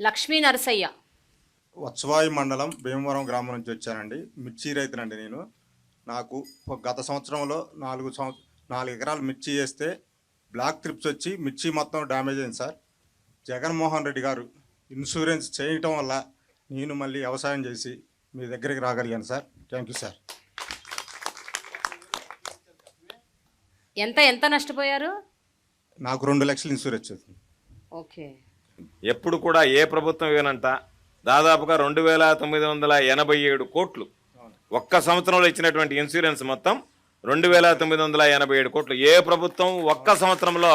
లక్ష్మీ నరసయ్య. వత్సవాయి మండలం భీమవరం గ్రామం నుంచి వచ్చానండి. మిర్చి రైతునండి నేను. నాకు గత సంవత్సరంలో నాలుగు సంవ నాలుగు ఎకరాలు మిర్చి వేస్తే బ్లాక్ ట్రిప్స్ వచ్చి మిర్చి మొత్తం డ్యామేజ్ అయింది సార్. జగన్మోహన్ రెడ్డి గారు ఇన్సూరెన్స్ చేయటం వల్ల నేను మళ్ళీ వ్యవసాయం చేసి మీ దగ్గరికి రాగలిగాను సార్. Thank you sir. ఎంత ఎంత నష్టపోయారు? నాకు రెండు లక్షలు ఇన్సూరెన్స్ వచ్చింది. ఓకే. ఎప్పుడు కూడా ఏ ప్రభుత్వం ఇవ్వనంత దాదాపుగా రెండు వేల తొమ్మిది వందల ఎనభై ఏడు కోట్లు. ఒక్క సంవత్సరంలో ఇచ్చినటువంటి ఇన్సూరెన్స్ మొత్తం రెండు వేల తొమ్మిది వందల ఎనభై ఏడు కోట్లు. ఏ ప్రభుత్వం ఒక్క సంవత్సరంలో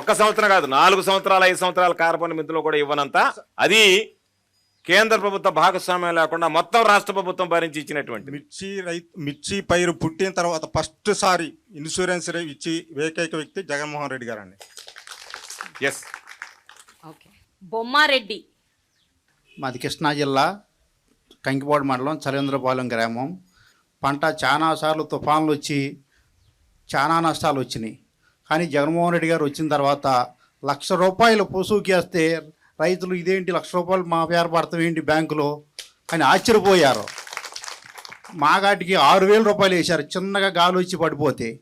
ఒక్క సంవత్సరం కాదు నాలుగు సంవత్సరాలు ఐదు సంవత్సరాల కార్పొరేట్ మిత్రులు కూడా ఇవ్వనంత. అది కేంద్ర ప్రభుత్వ భాగస్వామ్యం లేకుండా మొత్తం రాష్ట్ర ప్రభుత్వం భరించి ఇచ్చినటువంటి. మిర్చి రైతు మిర్చి పైరు పుట్టిన తర్వాత ఫస్ట్ సారి ఇన్సూరెన్స్ ఇచ్చి ఏకైక వ్యక్తి జగన్మోహన్ రెడ్డి గారండి. Yes okay. బొమ్మారెడ్డి. మాది కృష్ణా జిల్లా కంకిపాడు మండలం చలేంద్రపాలెం గ్రామం. పంట చాలా సార్లు తుఫాన్లు వచ్చి చాలా నష్టాలు వచ్చినాయి. కానీ జగన్మోహన్ రెడ్డి గారు వచ్చిన తర్వాత లక్ష రూపాయలు పొసుకేస్తే రైతులు ఇదేంటి లక్ష రూపాయలు మా పేరు పడతాం ఏంటి బ్యాంకులో అని ఆశ్చర్యపోయారు. మాగాటికి ఆరు వేల రూపాయలు వేశారు. చిన్నగా గాలి వచ్చి పడిపోతే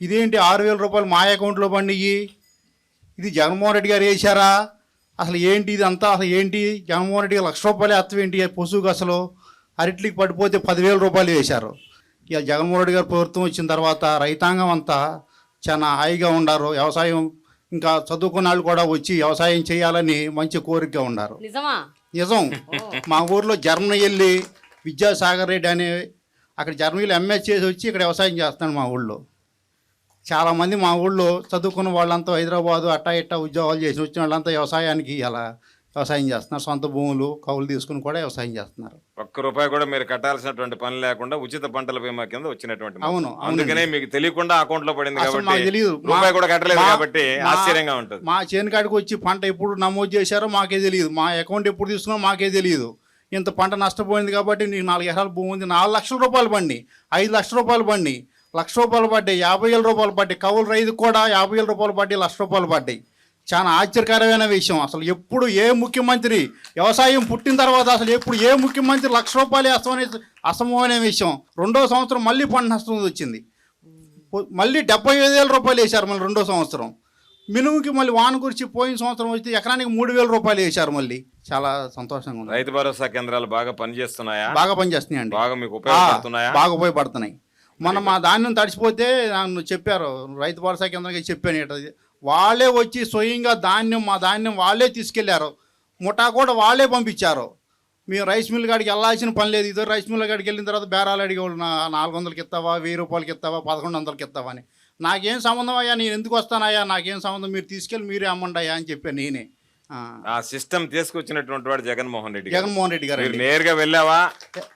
ఇదేంటి ఆరు వేల రూపాయలు మా అకౌంట్లో పండియి ఇది జగన్మోహన్ రెడ్డి గారు వేశారా? అసలు ఏంటి ఇది అంతా? అసలు ఏంటి? జగన్మోహన్ రెడ్డి లక్ష రూపాయలు ఎత్తు ఏంటి? పశువుకి అసలు అరట్లికి పడిపోతే పదివేల రూపాయలు వేశారు. ఇక జగన్మోహన్ రెడ్డి గారు ప్రభుత్వం వచ్చిన తర్వాత రైతాంగం అంతా చాలా హాయిగా ఉన్నారు వ్యవసాయం ఇంకా చదువుకున్న వాళ్ళు కూడా వచ్చి వ్యవసాయం చేయాలని మంచి కోరికగా ఉన్నారు నిజమా? నిజం. మా ఊర్లో జర్మనీ వెళ్ళి విద్యాసాగర్ రెడ్డి అనే అక్కడ జర్మనీలో ఎంఎస్ చేసి వచ్చి ఇక్కడ వ్యవసాయం చేస్తాడు మా ఊళ్ళో. చాలామంది మా ఊళ్ళో చదువుకున్న వాళ్ళంతా హైదరాబాదు అట్టా ఇట్టా ఉద్యోగాలు చేసి వచ్చిన వాళ్ళంతా వ్యవసాయానికి ఇలా వ్యవసాయం చేస్తున్నారు. సొంత భూములు కౌలు తీసుకుని కూడా వ్యవసాయం చేస్తున్నారు. ఒక్క రూపాయి కూడా మీరు కట్టాల్సినటువంటి పని లేకుండా ఉచిత పంటల బీమా కింద వచ్చినటువంటి. అవును, అందుకనే మీకు తెలియకుండా అకౌంట్లో పడింది కాబట్టి తెలియదు రూపాయి కూడా కట్టలేదు కాబట్టి ఆశ్చర్యంగా ఉంటుంది. మా చేను కాడికి వచ్చి పంట ఎప్పుడు నమోదు చేశారో మాకే తెలియదు మా అకౌంట్ ఎప్పుడు తీసుకున్నా మాకే తెలియదు ఇంత పంట నష్టపోయింది కాబట్టి నీకు నాలుగు ఎకరాల భూమి ఉంది. నాలుగు లక్షల రూపాయలు పండి ఐదు లక్షల రూపాయలు పండి లక్ష రూపాయలు పడ్డాయి యాభై వేల రూపాయలు పడ్డాయి. కౌలు రైతుకు కూడా యాభై వేల రూపాయలు పడ్డాయి లక్ష రూపాయలు పడ్డాయి. చాలా ఆశ్చర్యకరమైన విషయం. అసలు ఎప్పుడు ఏ ముఖ్యమంత్రి వ్యవసాయం పుట్టిన తర్వాత అసలు ఎప్పుడు ఏ ముఖ్యమంత్రి లక్ష రూపాయలు వేస్తామనే అసమమైన విషయం. రెండో సంవత్సరం మళ్ళీ పంట నష్టం వచ్చింది. మళ్ళీ డెబ్బై ఐదు వేల రూపాయలు వేశారు మళ్ళీ రెండో సంవత్సరం. మినుముకి మళ్ళీ వాన కురిచి పోయిన సంవత్సరం వచ్చి ఎకరానికి మూడు వేల రూపాయలు వేశారు మళ్ళీ. చాలా సంతోషంగా ఉంది. రైతు భరోసా కేంద్రాలు బాగా పనిచేస్తున్నాయా? బాగా పనిచేస్తున్నాయండి. బాగా మీకు ఉపయోగపడుతున్నాయా? బాగా ఉపయోగపడుతున్నాయి. మొన్న మా ధాన్యం తడిచిపోతే నన్ను చెప్పారు రైతు భరోసా కేంద్రంగా చెప్పాను ఇట్లా వాళ్ళే వచ్చి స్వయంగా ధాన్యం మా ధాన్యం వాళ్ళే తీసుకెళ్ళారు. ముఠా కూడా వాళ్ళే పంపించారు. మేము రైస్ మిల్ కాడికి వెళ్ళాల్సిన పని లేదు. ఇదో రైస్ మిల్ కాడికి వెళ్ళిన తర్వాత బేరాలు అడిగేవాళ్ళు నాలుగు వందలకి ఇస్తావా వెయ్యి రూపాయలకి ఇస్తావా పదకొండు వందలకి ఇస్తావా అని. నాకేం సంబంధం అయ్యా నేను ఎందుకు వస్తానయ్యా నాకేం సంబంధం? మీరు తీసుకెళ్ళి మీరే అమ్మండి అయ్యా అని చెప్పాను నేనే. ఆ, ఆ సిస్టమ్ తీసుకొచ్చినటువంటి వాడు జగన్మోహన్ రెడ్డి గారు. జగన్మోహన్ రెడ్డి గారు మీరు నేరుగా వెళ్ళావా?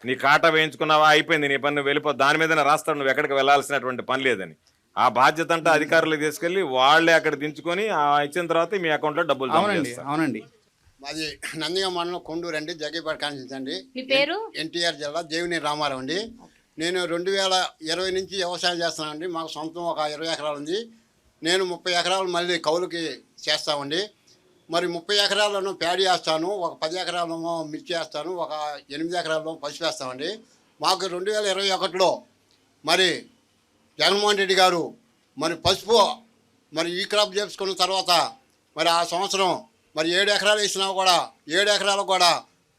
నీ కాటా వేయించుకున్నావా? అయిపోయింది నీ పని నువ్వు వెళ్ళిపో. దాని మీదనే రాస్తాడు నువ్వు ఎక్కడికి వెళ్ళాల్సినటువంటి పని లేదని. ఆ బాధ్యత అంతా అధికారులకు తీసుకెళ్ళి వాళ్ళే అక్కడ దించుకొని ఆ ఇచ్చిన తర్వాత మీ అకౌంట్లో డబ్బులు అవునండి. అవునండి. మాది నందిగా మండలం కొండూరు అండి జగ్గేపేట కాన్స్టిట్యూన్సీ అండి. మీ పేరు? ఎన్టీఆర్ జిల్లా దేవిని రామారావు అండి. నేను రెండు వేల ఇరవై నుంచి వ్యవసాయం చేస్తున్నానండి. మాకు సొంతం ఒక ఇరవై ఎకరాలు ఉంది. నేను ముప్పై ఎకరాలు మళ్ళీ కౌలుకి చేస్తామండి. మరి ముప్పై ఎకరాలను ప్యాడీ వేస్తాను ఒక పది ఎకరాలను మిర్చి వేస్తాను ఒక ఎనిమిది ఎకరాలను పసుపు వేస్తామండి. మాకు రెండు వేల ఇరవై ఒకటిలో మరి జగన్మోహన్ రెడ్డి గారు మరి పసుపు మరి ఈ క్రాప్ చేసుకున్న తర్వాత మరి ఆ సంవత్సరం మరి ఏడు ఎకరాలు వేసినా కూడా ఏడు ఎకరాలు కూడా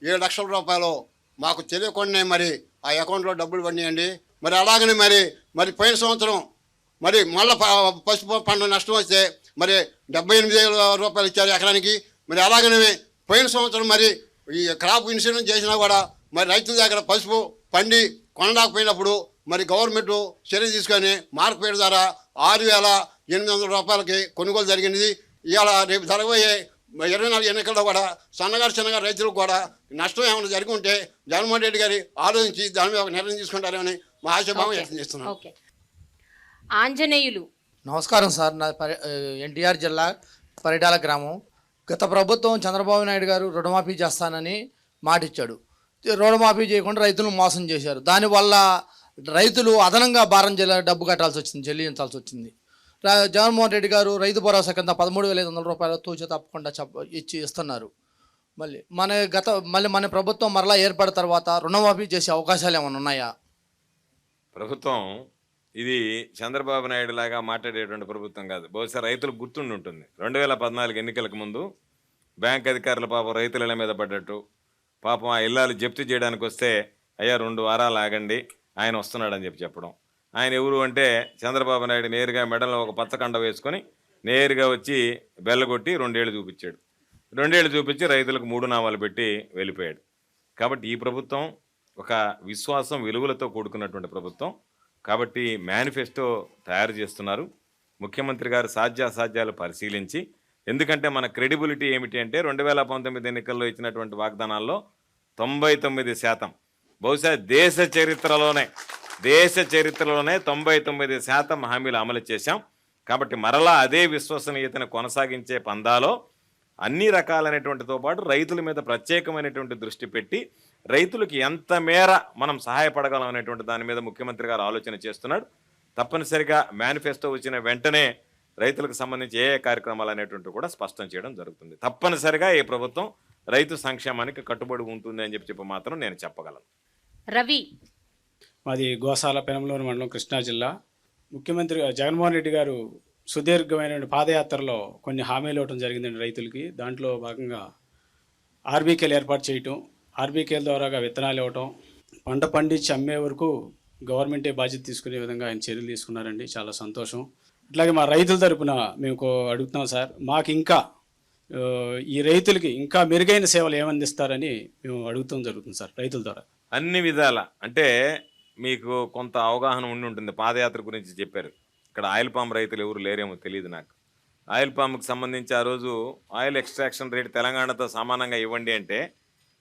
ఏడు లక్షల రూపాయలు మాకు తెలియకుండానే మరి ఆ అకౌంట్లో డబ్బులు పడినాయండి. మరి అలాగనే మరి మరి పోయిన సంవత్సరం మరి మళ్ళీ పసుపు పంట నష్టం వస్తే మరి డెబ్బై ఎనిమిది వేల రూపాయలు ఇచ్చారు ఎకరానికి. మరి అలాగనే పోయిన సంవత్సరం మరి ఈ క్రాప్ ఇన్సూరెన్స్ చేసినా కూడా మరి రైతుల దగ్గర పసుపు పండి కొనలేకపోయినప్పుడు మరి గవర్నమెంట్ చర్య తీసుకొని మార్కెట్ ద్వారా ఆరు వేల ఎనిమిది వందల రూపాయలకి కొనుగోలు జరిగినది ఇవాళ రేపు జరగబోయే ఇరవై నాలుగు ఎన్నికల్లో కూడా సన్నగారు చిన్నగారు రైతులకు కూడా నష్టం ఏమైనా జరిగి ఉంటే జగన్మోహన్ రెడ్డి గారి ఆలోచించి దాని మీద ఒక నిర్ణయం తీసుకుంటారని మా ఆశాభావం వ్యక్తం చేస్తున్నాం ఆంజనేయులు నమస్కారం సార్. నా ఎన్టీఆర్ జిల్లా పరిటాల గ్రామం. గత ప్రభుత్వం చంద్రబాబు నాయుడు గారు రుణమాఫీ చేస్తానని మాటిచ్చాడు. రుణమాఫీ చేయకుండా రైతులను మోసం చేశారు. దానివల్ల రైతులు అదనంగా భారం జిల్లా డబ్బు కట్టాల్సి వచ్చింది చెల్లించాల్సి వచ్చింది. జగన్మోహన్ రెడ్డి గారు రైతు భరోసా కింద పదమూడు వేల ఐదు వందల రూపాయలు తూచ తప్పకుండా చెప్ప ఇచ్చి ఇస్తున్నారు. మళ్ళీ మన గత మళ్ళీ మన ప్రభుత్వం మరలా ఏర్పడిన తర్వాత రుణమాఫీ చేసే అవకాశాలు ఏమైనా ఉన్నాయా? ప్రభుత్వం ఇది చంద్రబాబు నాయుడు లాగా మాట్లాడేటువంటి ప్రభుత్వం కాదు. బహుశా రైతులకు గుర్తుండి ఉంటుంది. రెండు వేల పద్నాలుగు ఎన్నికలకు ముందు బ్యాంక్ అధికారులు పాపం రైతుల మీద పడ్డట్టు. పాపం ఆ ఇల్లాలు జప్తు చేయడానికి వస్తే అయ్యా రెండు వారాలు ఆగండి ఆయన వస్తున్నాడని చెప్పి చెప్పడం. ఆయన ఎవరు అంటే చంద్రబాబు నాయుడు నేరుగా మెడలో ఒక పచ్చకండ వేసుకొని నేరుగా వచ్చి బెల్లగొట్టి రెండేళ్ళు చూపించాడు. రెండేళ్ళు చూపించి రైతులకు మూడు నామాలు పెట్టి వెళ్ళిపోయాడు. కాబట్టి ఈ ప్రభుత్వం ఒక విశ్వాసం విలువలతో కూడుకున్నటువంటి ప్రభుత్వం. కాబట్టి మేనిఫెస్టో తయారు చేస్తున్నారు. ముఖ్యమంత్రి గారు సాధ్యాసాధ్యాలు పరిశీలించి ఎందుకంటే మన క్రెడిబిలిటీ ఏమిటి అంటే రెండు వేల పంతొమ్మిది ఎన్నికల్లో ఇచ్చినటువంటి వాగ్దానాల్లో తొంభై తొమ్మిది శాతం. బహుశా దేశ చరిత్రలోనే దేశ చరిత్రలోనే తొంభై తొమ్మిది శాతం హామీలు అమలు చేశాం. కాబట్టి మరలా అదే విశ్వసనీయతను కొనసాగించే పందాలో అన్ని రకాలైనటువంటితో పాటు రైతుల మీద ప్రత్యేకమైనటువంటి దృష్టి పెట్టి రైతులకు ఎంత మేర మనం సహాయపడగలం అనేటువంటి దాని మీద ముఖ్యమంత్రి గారు ఆలోచన చేస్తున్నాడు. తప్పనిసరిగా మేనిఫెస్టో వచ్చిన వెంటనే రైతులకు సంబంధించి ఏ ఏ కార్యక్రమాలు అనేటువంటి కూడా స్పష్టం చేయడం జరుగుతుంది. తప్పనిసరిగా ఈ ప్రభుత్వం రైతు సంక్షేమానికి కట్టుబడి ఉంటుంది అని చెప్పి చెప్పి మాత్రం నేను చెప్పగలను. రవి. మాది గోసాల పెనంలూరు మండలం కృష్ణా జిల్లా. ముఖ్యమంత్రి జగన్మోహన్ రెడ్డి గారు సుదీర్ఘమైన పాదయాత్రలో కొన్ని హామీలు ఇవ్వడం జరిగిందండి రైతులకి. దాంట్లో భాగంగా ఆర్బీకేలు ఏర్పాటు చేయటం ఆర్బీకేల ద్వారాగా విత్తనాలు ఇవ్వటం పంట పండించి అమ్మే వరకు గవర్నమెంటే బాధ్యత తీసుకునే విధంగా ఆయన చర్యలు తీసుకున్నారండి. చాలా సంతోషం. అట్లాగే మా రైతుల తరపున మేము అడుగుతున్నాం సార్ మాకు ఇంకా ఈ రైతులకి ఇంకా మెరుగైన సేవలు ఏమందిస్తారని మేము అడుగుతాం జరుగుతుంది సార్ రైతుల ద్వారా. అన్ని విధాల అంటే మీకు కొంత అవగాహన ఉండి ఉంటుంది. పాదయాత్ర గురించి చెప్పారు. ఇక్కడ ఆయిల్ పామ్ రైతులు ఎవరు లేరేమో తెలియదు నాకు. ఆయిల్ పామ్కి సంబంధించి ఆ రోజు ఆయిల్ ఎక్స్ట్రాక్షన్ రేట్ తెలంగాణతో సమానంగా ఇవ్వండి అంటే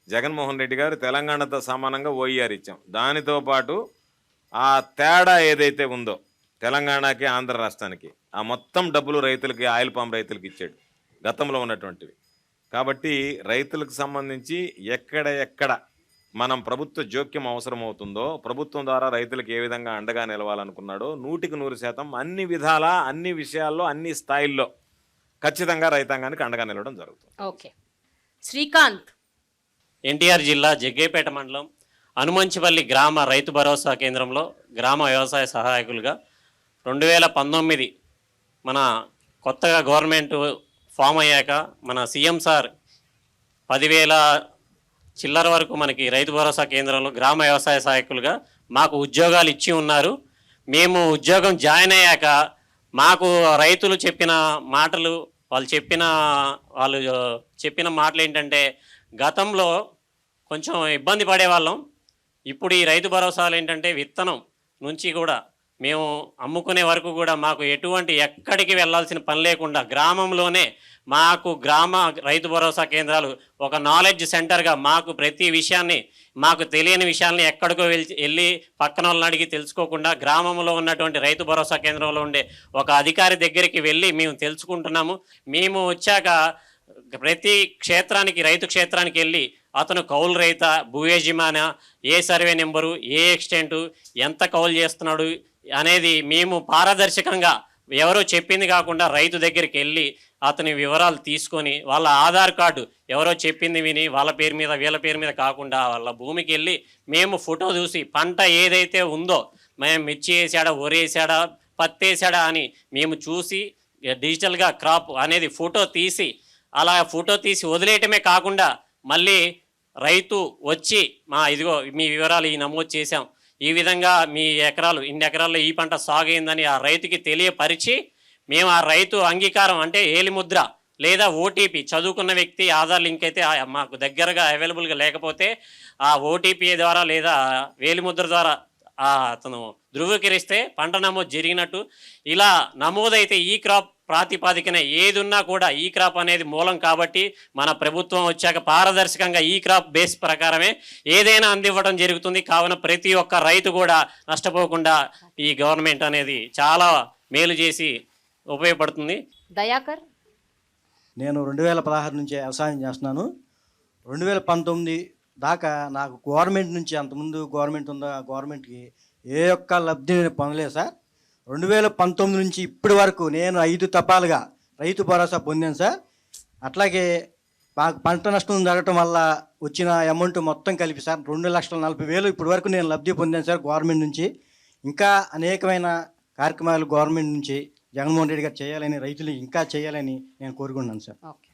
జగన్మోహన్ రెడ్డి గారు తెలంగాణతో సమానంగా ఓఈఆర్ ఇచ్చాం. దానితో పాటు ఆ తేడా ఏదైతే ఉందో తెలంగాణకి ఆంధ్ర రాష్ట్రానికి ఆ మొత్తం డబ్బులు రైతులకి ఆయిల్ పామ్ రైతులకి ఇచ్చాడు. గతంలో ఉన్నటువంటివి. కాబట్టి రైతులకు సంబంధించి ఎక్కడ ఎక్కడ మనం ప్రభుత్వ జోక్యం అవసరమవుతుందో ప్రభుత్వం ద్వారా రైతులకు ఏ విధంగా అండగా నిలవాలనుకున్నాడో నూటికి నూరు శాతం అన్ని విధాల అన్ని విషయాల్లో అన్ని స్థాయిల్లో ఖచ్చితంగా రైతాంగానికి అండగా నిలవడం జరుగుతుంది. ఓకే. శ్రీకాంత్ ఎన్టీఆర్ జిల్లా జగ్గేపేట మండలం అనుమంచిపల్లి గ్రామ రైతు భరోసా కేంద్రంలో గ్రామ వ్యవసాయ సహాయకులుగా రెండు వేల పంతొమ్మిది మన కొత్తగా గవర్నమెంట్ ఫామ్ అయ్యాక మన సీఎం సార్ పదివేల చిల్లర వరకు మనకి రైతు భరోసా కేంద్రంలో గ్రామ వ్యవసాయ సహాయకులుగా మాకు ఉద్యోగాలు ఇచ్చి ఉన్నారు. మేము ఉద్యోగం జాయిన్ అయ్యాక మాకు రైతులు చెప్పిన మాటలు వాళ్ళు చెప్పిన వాళ్ళు చెప్పిన మాటలు ఏంటంటే గతంలో కొంచెం ఇబ్బంది పడేవాళ్ళం. ఇప్పుడు ఈ రైతు భరోసాలు ఏంటంటే విత్తనం నుంచి కూడా మేము అమ్ముకునే వరకు కూడా మాకు ఎటువంటి ఎక్కడికి వెళ్ళాల్సిన పని లేకుండా గ్రామంలోనే మాకు గ్రామ రైతు భరోసా కేంద్రాలు ఒక నాలెడ్జ్ సెంటర్గా మాకు ప్రతి విషయాన్ని మాకు తెలియని విషయాల్ని ఎక్కడికో వెళ్ళి వెళ్ళి పక్కన వాళ్ళని అడిగి తెలుసుకోకుండా గ్రామంలో ఉన్నటువంటి రైతు భరోసా కేంద్రంలో ఉండే ఒక అధికారి దగ్గరికి వెళ్ళి మేము తెలుసుకుంటున్నాము. మేము వచ్చాక ప్రతి క్షేత్రానికి రైతు క్షేత్రానికి వెళ్ళి అతను కౌలు రైత భూ యజమాన ఏ సర్వే నెంబరు ఏ ఎక్స్టెంటు ఎంత కౌలు చేస్తున్నాడు అనేది మేము పారదర్శకంగా ఎవరో చెప్పింది కాకుండా రైతు దగ్గరికి వెళ్ళి అతని వివరాలు తీసుకొని వాళ్ళ ఆధార్ కార్డు ఎవరో చెప్పింది విని వాళ్ళ పేరు మీద వీళ్ళ పేరు మీద కాకుండా వాళ్ళ భూమికి వెళ్ళి మేము ఫోటో చూసి పంట ఏదైతే ఉందో మేము మిర్చి వేసాడా వరి వేసాడా పత్తి వేసాడా అని మేము చూసి డిజిటల్గా క్రాప్ అనేది ఫోటో తీసి అలా ఫోటో తీసి వదిలేయటమే కాకుండా మళ్ళీ రైతు వచ్చి మా ఇదిగో మీ వివరాలు ఈ నమోదు చేశాం. ఈ విధంగా మీ ఎకరాలు ఇన్ని ఎకరాల్లో ఈ పంట సాగైందని ఆ రైతుకి తెలియపరిచి మేము ఆ రైతు అంగీకారం అంటే ఏలిముద్ర లేదా ఓటీపీ చదువుకున్న వ్యక్తి ఆధార్ లింక్ అయితే మాకు దగ్గరగా అవైలబుల్గా లేకపోతే ఆ ఓటీపీ ద్వారా లేదా వేలిముద్ర ద్వారా అతను ధృవీకరిస్తే పంట నమోదు జరిగినట్టు. ఇలా నమోదైతే ఈ క్రాప్ ప్రాతిపాదికన ఏది ఉన్నా కూడా ఈ క్రాప్ అనేది మూలం కాబట్టి మన ప్రభుత్వం వచ్చాక పారదర్శకంగా ఈ క్రాప్ బేస్ ప్రకారమే ఏదైనా అందివ్వడం జరుగుతుంది. కావున ప్రతి ఒక్క రైతు కూడా నష్టపోకుండా ఈ గవర్నమెంట్ అనేది చాలా మేలు చేసి ఉపయోగపడుతుంది. దయాకర్. నేను రెండు వేల పదహారు నుంచి వ్యవసాయం చేస్తున్నాను. రెండు వేల పంతొమ్మిది దాకా నాకు గవర్నమెంట్ నుంచి అంతకుముందు గవర్నమెంట్ ఉందా గవర్నమెంట్కి ఏ ఒక్క లబ్ధి నేను పొందలేదు సార్. రెండు వేల పంతొమ్మిది నుంచి ఇప్పటి వరకు నేను ఐదు తపాలుగా రైతు భరోసా పొందాను సార్. అట్లాగే మాకు పంట నష్టం జరగటం వల్ల వచ్చిన అమౌంట్ మొత్తం కలిపి సార్ రెండు లక్షల నలభై వేలు ఇప్పటి వరకు నేను లబ్ధి పొందాను సార్ గవర్నమెంట్ నుంచి. ఇంకా అనేకమైన కార్యక్రమాలు గవర్నమెంట్ నుంచి జగన్మోహన్ రెడ్డి గారు చేయాలని రైతులు ఇంకా చేయాలని నేను కోరుకుంటున్నాను సార్. ఓకే.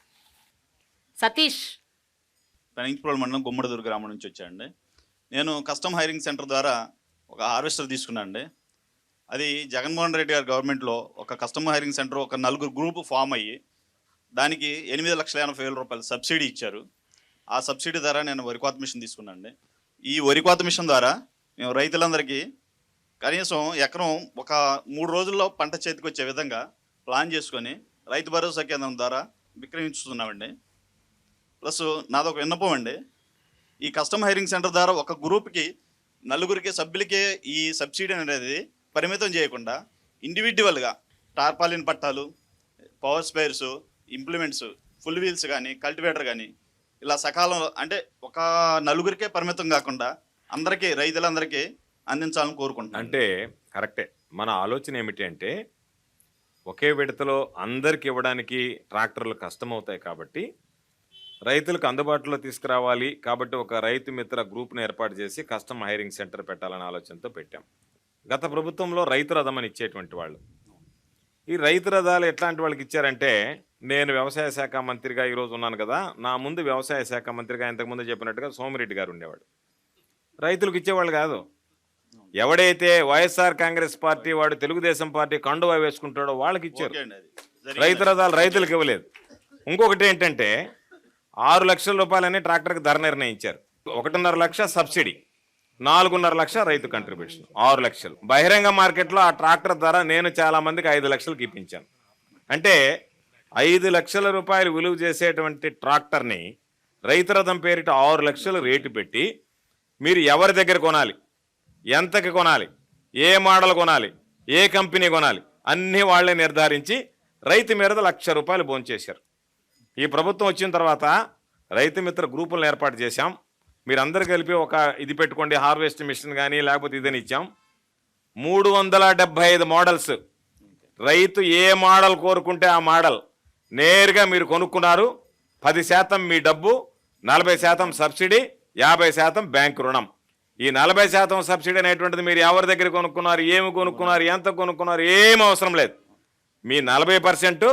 సతీష్. పెనంగిపురం మండలం గుమ్మడిదూరు గ్రామం నుంచి వచ్చానండి. నేను కస్టమ్ హైరింగ్ సెంటర్ ద్వారా ఒక హార్వెస్టర్ తీసుకున్నాను అండి అది జగన్మోహన్ రెడ్డి గారి గవర్నమెంట్లో ఒక కస్టమర్ హైరింగ్ సెంటర్ ఒక నలుగురు గ్రూప్ ఫామ్ అయ్యి దానికి ఎనిమిది లక్షల ఎనభై వేల రూపాయలు సబ్సిడీ ఇచ్చారు. ఆ సబ్సిడీ ద్వారా నేను వరి కోత మిషన్ తీసుకున్నాను అండి ఈ వరి కోత మిషన్ ద్వారా మేము రైతులందరికీ కనీసం ఎకరం ఒక మూడు రోజుల్లో పంట చేతికి వచ్చే విధంగా ప్లాన్ చేసుకొని రైతు భరోసా కేంద్రం ద్వారా విక్రయించుతున్నామండి. ప్లస్ నాదొక విన్నపం అండి. ఈ కస్టమర్ హైరింగ్ సెంటర్ ద్వారా ఒక గ్రూప్కి నలుగురికి సభ్యులకే ఈ సబ్సిడీ అనేది పరిమితం చేయకుండా ఇండివిజువల్గా టార్పాలిన్ పట్టాలు power sprayers implements full wheels కానీ కల్టివేటర్ కానీ ఇలా సకాలంలో అంటే ఒక నలుగురికే పరిమితం కాకుండా అందరికీ రైతులందరికీ అందించాలని కోరుకుంటున్నాను. అంటే కరెక్టే. మన ఆలోచన ఏమిటి అంటే ఒకే విడతలో అందరికి ఇవ్వడానికి ట్రాక్టర్లు కష్టమవుతాయి కాబట్టి రైతులకు అందుబాటులో తీసుకురావాలి కాబట్టి ఒక రైతు మిత్ర గ్రూప్ను ఏర్పాటు చేసి కస్టమ్ హైరింగ్ సెంటర్ పెట్టాలనే ఆలోచనతో పెట్టాం. గత ప్రభుత్వంలో రైతు రథం అని ఇచ్చేటువంటి వాళ్ళు. ఈ రైతు రథాలు ఎట్లాంటి వాళ్ళకి ఇచ్చారంటే నేను వ్యవసాయ శాఖ మంత్రిగా ఈరోజు ఉన్నాను కదా నా ముందు వ్యవసాయ శాఖ మంత్రిగా ఇంతకుముందు చెప్పినట్టుగా సోమిరెడ్డి గారు ఉండేవాడు. రైతులకు ఇచ్చేవాళ్ళు కాదు. ఎవడైతే వైఎస్ఆర్ కాంగ్రెస్ పార్టీ వాడు తెలుగుదేశం పార్టీ కండువా వేసుకుంటాడో వాళ్ళకి ఇచ్చారు. రైతు రథాలు రైతులకు ఇవ్వలేదు. ఇంకొకటి ఏంటంటే ఆరు లక్షల రూపాయలని ట్రాక్టర్కి ధర నిర్ణయించారు. ఒకటిన్నర లక్ష సబ్సిడీ. నాలుగున్నర లక్ష రైతు కంట్రిబ్యూషన్ ఆరు లక్షలు. బహిరంగ మార్కెట్లో ఆ ట్రాక్టర్ ధర నేను చాలామందికి ఐదు లక్షలు ఇప్పించాను అంటే ఐదు లక్షల రూపాయలు విలువ చేసేటువంటి ట్రాక్టర్ని రైతు రథం పేరిట ఆరు లక్షలు రేటు పెట్టి మీరు ఎవరి దగ్గర కొనాలి? ఎంతకి కొనాలి? ఏ మోడల్ కొనాలి? ఏ కంపెనీ కొనాలి? అన్నీ వాళ్ళే నిర్ధారించి రైతు మీద లక్ష రూపాయలు భోంచేశారు. ఈ ప్రభుత్వం వచ్చిన తర్వాత రైతు మిత్ర గ్రూపులను ఏర్పాటు చేశాం. మీరందరూ కలిపి ఒక ఇది పెట్టుకోండి హార్వెస్ట్ మిషన్ కానీ లేకపోతే ఇదని ఇచ్చాం. మూడు వందల డెబ్బై ఐదు మోడల్స్. రైతు ఏ మోడల్ కోరుకుంటే ఆ మోడల్ నేరుగా మీరు కొనుక్కున్నారు. పది శాతం మీ డబ్బు నలభై శాతం సబ్సిడీ యాభై శాతం బ్యాంక్ రుణం. ఈ నలభై శాతం సబ్సిడీ అనేటువంటిది మీరు ఎవరి దగ్గర కొనుక్కున్నారు ఏమి కొనుక్కున్నారు ఎంత కొనుక్కున్నారు ఏం అవసరం లేదు. మీ నలభై పర్సెంట్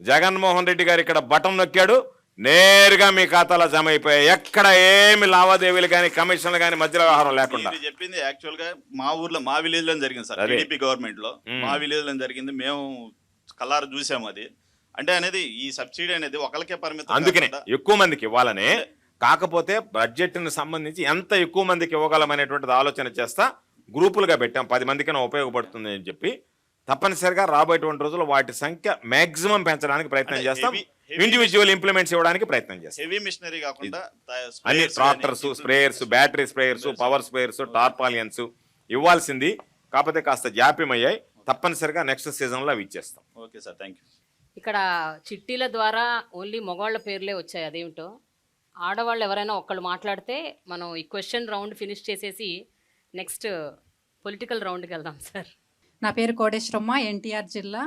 జగన్మోహన్ రెడ్డి గారు ఇక్కడ బటన్ నొక్కాడు. నేరుగా మీ ఖాతాలో జమ అయిపోయాయి ఎక్కడ ఏమి లావాదేవీలు కానీ కమిషన్లు కానీ మధ్య వ్యవహారం లేకుండా. ఇది చెప్పింది? యాక్చువల్గా మా ఊర్లో మా విలేజ్లో జరిగింది సార్. టీడీపీ గవర్నమెంట్లో. మా విలేజ్లో జరిగింది. మేము కల్లారు చూసాము అది. అంటే అనేది ఈ సబ్సిడీ అనేది ఒకరికే పరిమితం అందుకనే ఎక్కువ మందికి ఇవ్వాలనే కాకపోతే బడ్జెట్ని సంబంధించి ఎంత ఎక్కువ మందికి ఇవ్వగలమనేటువంటిది ఆలోచన చేస్తా గ్రూపులుగా పెట్టాం. పది మందికైనా ఉపయోగపడుతుంది అని చెప్పి తప్పనిసరిగా రాబోయేటువంటి రోజుల్లో వాటి సంఖ్య మాక్సిమం పెంచడానికి ప్రయత్నం చేస్తాం. ఇండివిజువల్ ఇంప్లిమెంట్స్ ఇవ్వడానికి ప్రయత్నం చేస్తాం. హెవీ మిషనరీ కాకుండా అన్ని tractors sprayers battery sprayers power sprayers tarpaulins ఇవ్వాల్సింది. కాకపోతే కాస్త జాప్యం అయ్యాయి తప్పనిసరిగా నెక్స్ట్ సీజన్లో అవి ఇచ్చేస్తాం. ఓకే సార్ థ్యాంక్ యూ ఇక్కడ చిట్టీల ద్వారా ఓన్లీ మగవాళ్ళ పేర్లే వచ్చాయి. అదేమిటో? ఆడవాళ్ళు ఎవరైనా ఒక్కళ్ళు మాట్లాడితే మనం ఈ క్వశ్చన్ రౌండ్ ఫినిష్ చేసేసి నెక్స్ట్ పొలిటికల్ రౌండ్కి వెళ్దాం సార్ నా పేరు కోటేశ్వరమ్మ ఎన్టీఆర్ జిల్లా.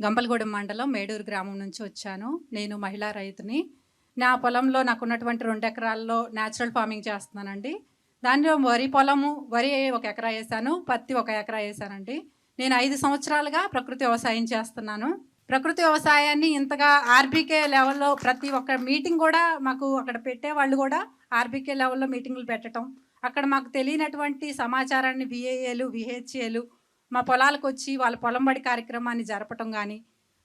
గంపలగూడెం మండలం మేడూరు గ్రామం నుంచి వచ్చాను. నేను మహిళా రైతుని. నా పొలంలో నాకున్నటువంటి రెండు ఎకరాల్లో న్యాచురల్ ఫార్మింగ్ చేస్తున్నానండి. దానిలో వరి పొలము వరి ఒక ఎకరా వేసాను పత్తి ఒక ఎకరా వేసానండి. నేను ఐదు సంవత్సరాలుగా ప్రకృతి వ్యవసాయం చేస్తున్నాను. ప్రకృతి వ్యవసాయాన్ని ఇంతగా ఆర్బీకే లెవెల్లో ప్రతి ఒక్క మీటింగ్ కూడా మాకు అక్కడ పెట్టే వాళ్ళు కూడా ఆర్బీకే లెవెల్లో మీటింగ్లు పెట్టడం అక్కడ మాకు తెలియనటువంటి సమాచారాన్ని విఏఏలు విహెచ్ఏలు మా పొలాలకు వచ్చి వాళ్ళ పొలం బడి కార్యక్రమాన్ని జరపటం కానీ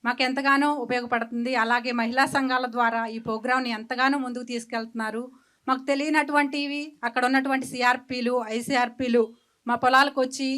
మాకు ఎంతగానో ఉపయోగపడుతుంది. అలాగే మహిళా సంఘాల ద్వారా ఈ ప్రోగ్రామ్ని ఎంతగానో ముందుకు తీసుకెళ్తున్నారు. మాకు తెలియనటువంటివి అక్కడ ఉన్నటువంటి సిఆర్పీలు ఐసీఆర్పీలు మా పొలాలకు వచ్చి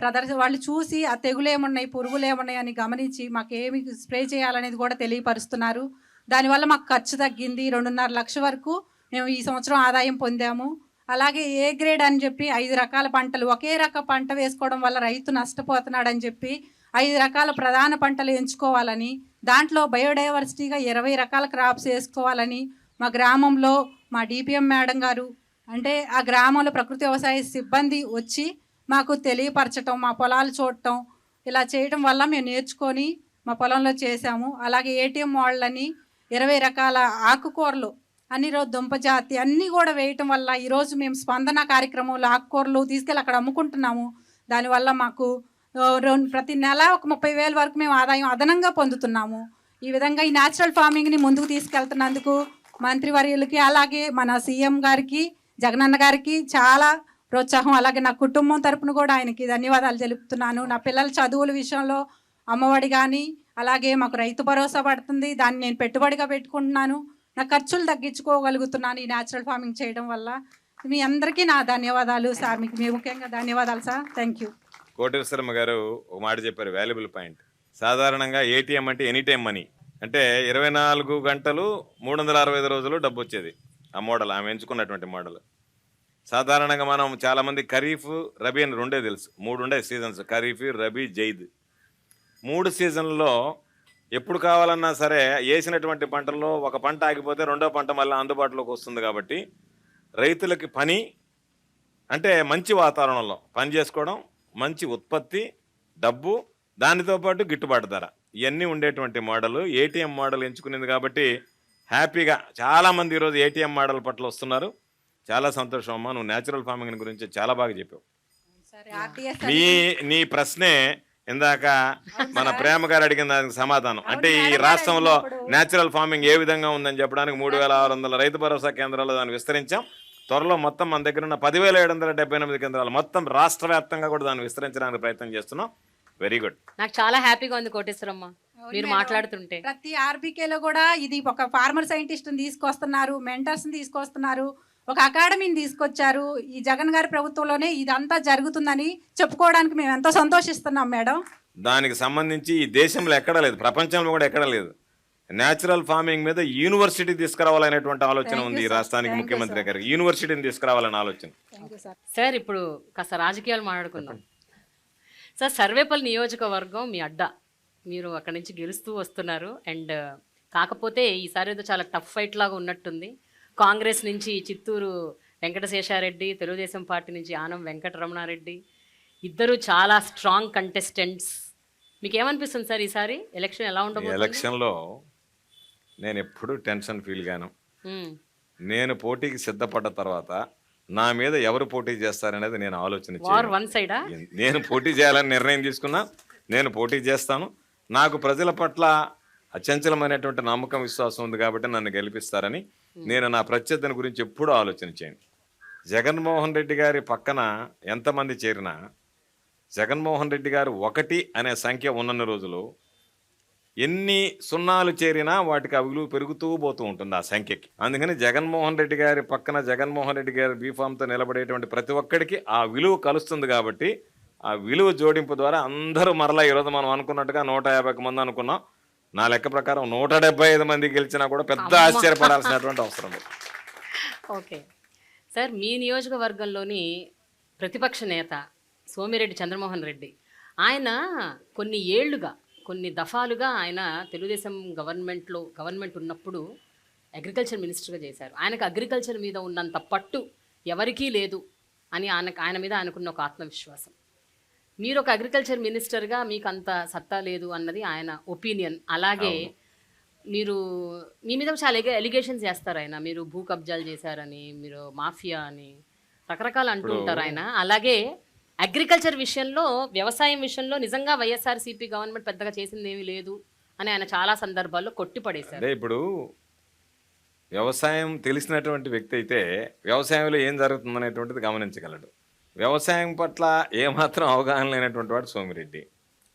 ప్రదర్శ వాళ్ళు చూసి ఆ తెగులు ఏమున్నాయి పురుగులు ఏమున్నాయి అని గమనించి మాకు ఏమి స్ప్రే చేయాలనేది కూడా తెలియపరుస్తున్నారు. దానివల్ల మాకు ఖర్చు తగ్గింది. రెండున్నర లక్ష వరకు మేము ఈ సంవత్సరం ఆదాయం పొందాము. అలాగే ఏ గ్రేడ్ అని చెప్పి ఐదు రకాల పంటలు ఒకే రక పంట వేసుకోవడం వల్ల రైతు నష్టపోతున్నాడని చెప్పి ఐదు రకాల ప్రధాన పంటలు ఎంచుకోవాలని దాంట్లో బయోడైవర్సిటీగా ఇరవై రకాల క్రాప్స్ వేసుకోవాలని మా గ్రామంలో మా డిపిఎం మేడం గారు అంటే ఆ గ్రామంలో ప్రకృతి వ్యవసాయ సిబ్బంది వచ్చి మాకు తెలియపరచటం మా పొలాలు చూడటం ఇలా చేయటం వల్ల మేము నేర్చుకొని మా పొలంలో చేసాము అలాగే ఏటీఎం వాళ్ళని ఇరవై రకాల ఆకుకూరలు అన్ని రోజు దుంపజాతి అన్నీ కూడా వేయటం వల్ల ఈరోజు మేము స్పందన కార్యక్రమంలో ఆకుకూరలు తీసుకెళ్ళి అక్కడ అమ్ముకుంటున్నాము. దానివల్ల మాకు రెండు ప్రతి నెల ఒక ముప్పై వేల వరకు మేము ఆదాయం అదనంగా పొందుతున్నాము. ఈ విధంగా ఈ న్యాచురల్ ఫార్మింగ్ని ముందుకు తీసుకెళ్తున్నందుకు మంత్రివర్యులకి అలాగే మన సీఎం గారికి జగనన్న గారికి చాలా ప్రోత్సాహం. అలాగే నా కుటుంబం తరపున కూడా ఆయనకి ధన్యవాదాలు తెలుపుతున్నాను. నా పిల్లల చదువుల విషయంలో అమ్మఒడి కానీ అలాగే మాకు రైతు భరోసా పడుతుంది. దాన్ని నేను పెట్టుబడిగా పెట్టుకుంటున్నాను. నా ఖర్చులు తగ్గించుకోగలుగుతున్నాను ఈ న్యాచురల్ ఫార్మింగ్ చేయడం వల్ల. మీ అందరికీ నా ధన్యవాదాలు సార్. మీకు మీ ముఖ్యంగా ధన్యవాదాలు సార్. థ్యాంక్ యూ కోటేశ్వరమ్మ గారు ఒక మాట చెప్పారు వాల్యుబుల్ పాయింట్ సాధారణంగా ఏటీఎం అంటే ఎనీ టైం మనీ అంటే ఇరవై నాలుగు గంటలు మూడు వందల అరవై ఐదు రోజులు డబ్బు వచ్చేది. ఆ మోడల్ ఆమె ఎంచుకున్నటువంటి మోడల్ సాధారణంగా మనం చాలామంది ఖరీఫ్ రబీ అని రెండే తెలుసు. మూడు ఉండే సీజన్స్ ఖరీఫ్ రబీ జైద్. మూడు సీజన్లలో ఎప్పుడు కావాలన్నా సరే వేసినటువంటి పంటల్లో ఒక పంట ఆగిపోతే రెండో పంట మళ్ళీ అందుబాటులోకి వస్తుంది కాబట్టి రైతులకి పని అంటే మంచి వాతావరణంలో పని చేసుకోవడం మంచి ఉత్పత్తి డబ్బు దానితో పాటు గిట్టుబాటు ధర. ఇవన్నీ ఉండేటువంటి మోడల్. ఏటీఎం మోడల్ ఎంచుకునేది కాబట్టి హ్యాపీగా చాలామంది ఈరోజు ఏటీఎం మోడల్ పట్ల వస్తున్నారు. చాలా సంతోషం అమ్మా. నువ్వు న్యాచురల్ ఫార్మింగ్ గురించి చాలా బాగా చెప్పావు. నీ నీ ప్రశ్నే ఇందాక మన ప్రేమ గారు అడిగిన దానికి సమాధానం. అంటే ఈ రాష్ట్రంలో న్యాచురల్ ఫార్మింగ్ ఏ విధంగా ఉందని చెప్పడానికి మూడు వేల ఆరు వందల రైతు భరోసా కేంద్రాలు దాన్ని విస్తరించాం. త్వరలో మొత్తం మన దగ్గర ఉన్న పదివేల ఏడు వందల డెబ్బై ఎనిమిది కేంద్రాలు మొత్తం రాష్ట్ర వ్యాప్తంగా కూడా దాన్ని విస్తరించడానికి ప్రయత్నం చేస్తున్నాం. వెరీ గుడ్ నాకు చాలా హ్యాపీగా ఉంది కోటేశ్వరమ్మ. మీరు. మాట్లాడుతుంటే. ప్రతి ఆర్బీకేలో కూడా ఇది ఒక ఫార్మర్ సైంటిస్ట్ని తీసుకొస్తున్నారు మెంటర్స్ని తీసుకొస్తున్నారు. ఒక అకాడమీని తీసుకొచ్చారు. ఈ జగన్ గారి ప్రభుత్వంలోనే ఇదంతా జరుగుతుందని చెప్పుకోవడానికి మేము ఎంతో సంతోషిస్తున్నాం మేడం. దానికి సంబంధించి ఈ దేశంలో ఎక్కడా లేదు. ప్రపంచంలో కూడా ఎక్కడా లేదు. న్యాచురల్ ఫార్మింగ్ మీద యూనివర్సిటీ తీసుకురావాలనేటువంటి ఆలోచన ఉంది ఈ రాష్ట్రానికి ముఖ్యమంత్రి గారికి. యూనివర్సిటీని తీసుకురావాలనే ఆలోచన. సార్ ఇప్పుడు కాస్త రాజకీయాలు మాట్లాడుకుందాం. సార్ సర్వేపల్లి నియోజకవర్గం మీ అడ్డా. మీరు అక్కడి నుంచి గెలుస్తూ వస్తున్నారు. అండ్ కాకపోతే ఈసారి ఏదో చాలా టఫ్ ఫైట్ లాగా ఉన్నట్టుంది. కాంగ్రెస్ నుంచి చిత్తూరు వెంకటశేషారెడ్డి తెలుగుదేశం పార్టీ నుంచి ఆనం వెంకటరమణారెడ్డి. ఇద్దరు చాలా స్ట్రాంగ్ కంటెస్టెంట్స్ మీకు ఏమనిపిస్తుంది సార్ ఈసారి? ఎలక్షన్ ఎలా ఈ ఉండబోతుంది? ఎలక్షన్లో నేను ఎప్పుడూ టెన్షన్ ఫీల్ గాను. నేను పోటీకి సిద్ధపడ్డ తర్వాత నా మీద ఎవరు పోటీ చేస్తారనేది నేను ఆలోచన. వన్ సైడా నేను పోటీ చేయాలని నిర్ణయం తీసుకున్నా. నేను పోటీ చేస్తాను. నాకు ప్రజల పట్ల అచంచలమైనటువంటి నమ్మకం విశ్వాసం ఉంది కాబట్టి నన్ను గెలిపిస్తారని నేను నా ప్రత్యర్థిని గురించి ఎప్పుడూ ఆలోచన చేయను. జగన్మోహన్ రెడ్డి గారి పక్కన ఎంతమంది చేరినా జగన్మోహన్ రెడ్డి గారు ఒకటి అనే సంఖ్య ఉన్నన్ని రోజులు ఎన్ని సున్నాలు చేరినా వాటికి ఆ విలువ పెరుగుతూ పోతూ ఉంటుంది ఆ సంఖ్యకి. అందుకని జగన్మోహన్ రెడ్డి గారి పక్కన జగన్మోహన్ రెడ్డి గారి బీఫామ్తో నిలబడేటువంటి ప్రతి ఒక్కడికి ఆ విలువ కలుస్తుంది కాబట్టి ఆ విలువ జోడింపు ద్వారా అందరూ మరలా ఈరోజు మనం అనుకున్నట్టుగా నూట యాభైకి మంది అనుకున్నాం. నా లెక్క ప్రకారం నూట డెబ్బై ఐదు మంది గెలిచినా కూడా పెద్ద. ఆశ్చర్యపడాల్సినటువంటి అవసరం లేదు. ఓకే. సార్ మీ నియోజకవర్గంలోని ప్రతిపక్ష నేత సోమిరెడ్డి చంద్రమోహన్ రెడ్డి ఆయన కొన్ని ఏళ్ళుగా కొన్ని దఫాలుగా ఆయన తెలుగుదేశం గవర్నమెంట్లో గవర్నమెంట్ ఉన్నప్పుడు అగ్రికల్చర్ మినిస్టర్గా చేశారు. ఆయనకు అగ్రికల్చర్ మీద ఉన్నంత పట్టు ఎవరికీ లేదు అని ఆయనకు ఆయన మీద ఆయనకున్న ఒక ఆత్మవిశ్వాసం. మీరు ఒక అగ్రికల్చర్ మినిస్టర్గా మీకు అంత సత్తా లేదు అన్నది ఆయన ఒపీనియన్ అలాగే మీరు మీ మీద చాలా ఎలిగేషన్స్ చేస్తారు ఆయన. మీరు భూ కబ్జాలు చేశారని మీరు మాఫియా అని రకరకాలు అంటూ ఉంటారు ఆయన. అలాగే అగ్రికల్చర్ విషయంలో వ్యవసాయం విషయంలో నిజంగా వైఎస్ఆర్సీపీ గవర్నమెంట్ పెద్దగా చేసింది ఏమీ లేదు అని ఆయన చాలా సందర్భాల్లో కొట్టిపడేశారు. ఇప్పుడు వ్యవసాయం తెలిసినటువంటి వ్యక్తి అయితే వ్యవసాయంలో ఏం జరుగుతుందనేటువంటిది గమనించగలడు. వ్యవసాయం పట్ల ఏమాత్రం అవగాహన లేనటువంటి వాడు సోమిరెడ్డి.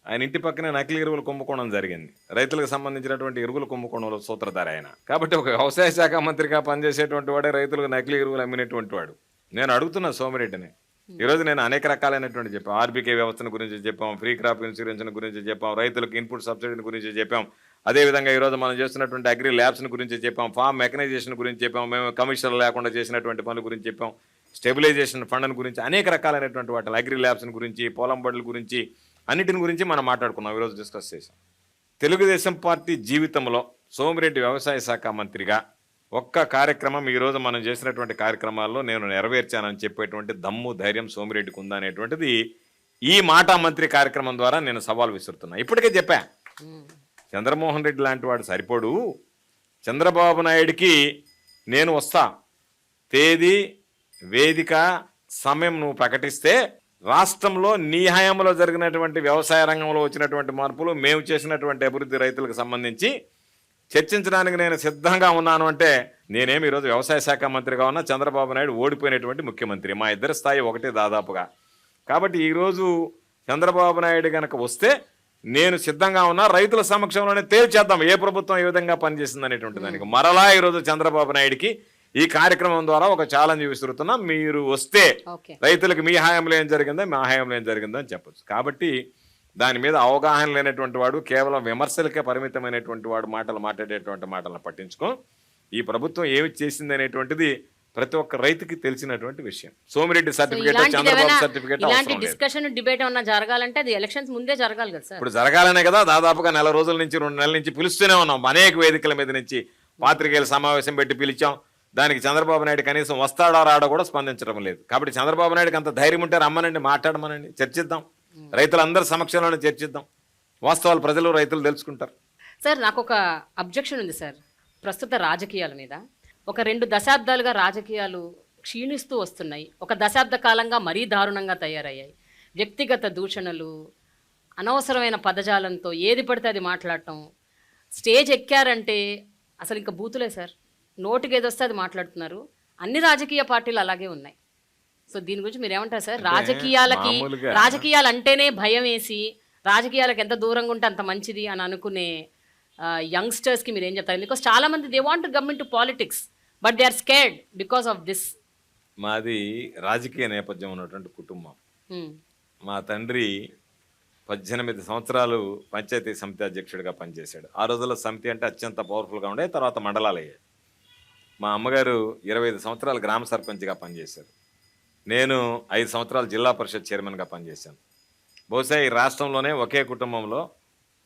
ఆయన ఇంటి పక్కనే నకిలీ ఎరువులు కుంభకోణం జరిగింది. రైతులకు సంబంధించినటువంటి ఎరువులు కుంభకోణంలో సూత్రధార ఆయన కాబట్టి ఒక వ్యవసాయ శాఖ మంత్రిగా పనిచేసేటువంటి వాడే రైతులకు నకిలీ ఎరువులు అమ్మినటువంటి వాడు. నేను అడుగుతున్నా సోమిరెడ్డిని. ఈరోజు నేను అనేక రకాలైనటువంటి చెప్పాం. ఆర్బీకే వ్యవస్థను గురించి చెప్పాం. ఫ్రీ క్రాప్ ఇన్సూరెన్స్ గురించి చెప్పాం. రైతులకు ఇన్పుట్ సబ్సిడీ గురించి చెప్పాం. అదేవిధంగా ఈరోజు మనం చేస్తున్నటువంటి అగ్రి ల్యాబ్స్ గురించి చెప్పాం. ఫార్మ్ మెకనైజేషన్ గురించి చెప్పాం. మేము కమిషన్లు లేకుండా చేసినటువంటి పనుల గురించి చెప్పాం. స్టెబిలైజేషన్ ఫండ్ గురించి అనేక రకాలైనటువంటి వాటి అగ్రి ల్యాబ్స్ గురించి పొలం బండ్ల గురించి అన్నిటిని గురించి మనం మాట్లాడుకున్నాం ఈరోజు డిస్కస్ చేసాం తెలుగుదేశం పార్టీ జీవితంలో సోమిరెడ్డి వ్యవసాయ శాఖ మంత్రిగా ఒక్క కార్యక్రమం ఈరోజు మనం చేసినటువంటి కార్యక్రమాల్లో నేను నెరవేర్చానని చెప్పేటువంటి దమ్ము ధైర్యం సోమిరెడ్డికి ఉందా అనేటువంటిది ఈ మాట మంత్రి కార్యక్రమం ద్వారా నేను సవాల్ విసురుతున్నా. ఇప్పటికే చెప్పా. చంద్రమోహన్ రెడ్డి లాంటి వాడు సరిపోడు. చంద్రబాబు నాయుడికి నేను వస్తా. తేదీ వేదిక సమయం నువ్వు ప్రకటిస్తే రాష్ట్రంలో నీ హయాంలో జరిగినటువంటి వ్యవసాయ రంగంలో వచ్చినటువంటి మార్పులు మేము చేసినటువంటి అభివృద్ధి రైతులకు సంబంధించి చర్చించడానికి నేను సిద్ధంగా ఉన్నాను అంటే నేనేమి ఈరోజు వ్యవసాయ శాఖ మంత్రిగా ఉన్నా చంద్రబాబు నాయుడు ఓడిపోయినటువంటి ముఖ్యమంత్రి. మా ఇద్దరి స్థాయి ఒకటే దాదాపుగా. కాబట్టి ఈరోజు చంద్రబాబు నాయుడు కనుక వస్తే నేను సిద్ధంగా ఉన్నా రైతుల సమక్షంలోనే తేల్చేద్దాం ఏ ప్రభుత్వం ఏ విధంగా పనిచేసింది అనేటువంటి దానికి మరలా ఈరోజు చంద్రబాబు నాయుడికి ఈ కార్యక్రమం ద్వారా ఒక ఛాలెంజ్ విసురుతున్నా మీరు వస్తే రైతులకు మీ హయాంలో ఏం జరిగిందో మా హయాంలో ఏం జరిగిందో అని చెప్పొచ్చు. కాబట్టి దాని మీద అవగాహన లేనటువంటి వాడు కేవలం విమర్శలకే పరిమితమైనటువంటి వాడు మాటలు మాట్లాడేటువంటి మాటలను పట్టించుకో. ఈ ప్రభుత్వం ఏమి చేసింది అనేటువంటిది ప్రతి ఒక్క రైతుకి తెలిసినటువంటి విషయం. సోమిరెడ్డి సర్టిఫికేట్ చంద్రబాబు సర్టిఫికేట్ ఇలాంటి డిస్కషన్ డిబేట్ ఏమన్నా జరగాలంటే అది ఎలక్షన్స్ ముందే జరగాలి కదా ఇప్పుడు జరగాలనే కదా దాదాపుగా నెల రోజుల నుంచి రెండు నెలల నుంచి పిలుస్తూనే ఉన్నాం. అనేక వేదికల మీద నుంచి పాత్రికేయుల సమావేశం పెట్టి పిలిచాం. దానికి చంద్రబాబు నాయుడు కనీసం వస్తాడో రాడో కూడా స్పందించడం లేదు. కాబట్టి చంద్రబాబు నాయుడుకి అంత ధైర్యం ఉంటే రమ్మనండి మాట్లాడమనండి చర్చిద్దాం. రైతులందరి సమక్షంలోనే చర్చిద్దాం. వాస్తవాలు ప్రజలు రైతులు తెలుసుకుంటారు. సార్ నాకు ఒక అబ్జెక్షన్ ఉంది సార్ ప్రస్తుత రాజకీయాల మీద. ఒక రెండు దశాబ్దాలుగా రాజకీయాలు క్షీణిస్తూ వస్తున్నాయి. ఒక దశాబ్ద కాలంగా మరీ దారుణంగా తయారయ్యాయి. వ్యక్తిగత దూషణలు అనవసరమైన పదజాలంతో ఏది పడితే అది మాట్లాడటం. స్టేజ్ ఎక్కారంటే అసలు ఇంకా బూతులే సార్. నోటికి ఏదొస్తే అది మాట్లాడుతున్నారు. అన్ని రాజకీయ పార్టీలు అలాగే ఉన్నాయి. సో దీని గురించి మీరు ఏమంటారు సార్ రాజకీయాలకి రాజకీయాలు అంటేనే భయం వేసి రాజకీయాలకు ఎంత దూరంగా ఉంటే అంత మంచిది అని అనుకునే యంగ్స్టర్స్కి మీరు ఏం చెప్తారు? బికాస్ చాలా మంది they want in to politics but they are scared because of this మాది రాజకీయ నేపథ్యం ఉన్నటువంటి కుటుంబం. మా తండ్రి పద్దెనిమిది సంవత్సరాలు పంచాయతీ సమితి అధ్యక్షుడిగా పనిచేశాడు. ఆ రోజుల్లో సమితి అంటే అత్యంత పవర్ఫుల్గా ఉండే తర్వాత మండలాలు అయ్యాయి మా అమ్మగారు ఇరవై ఐదు సంవత్సరాలు గ్రామ సర్పంచ్గా పనిచేశారు. నేను ఐదు సంవత్సరాలు జిల్లా పరిషత్ చైర్మన్గా పనిచేశాను. బహుశా ఈ రాష్ట్రంలోనే ఒకే కుటుంబంలో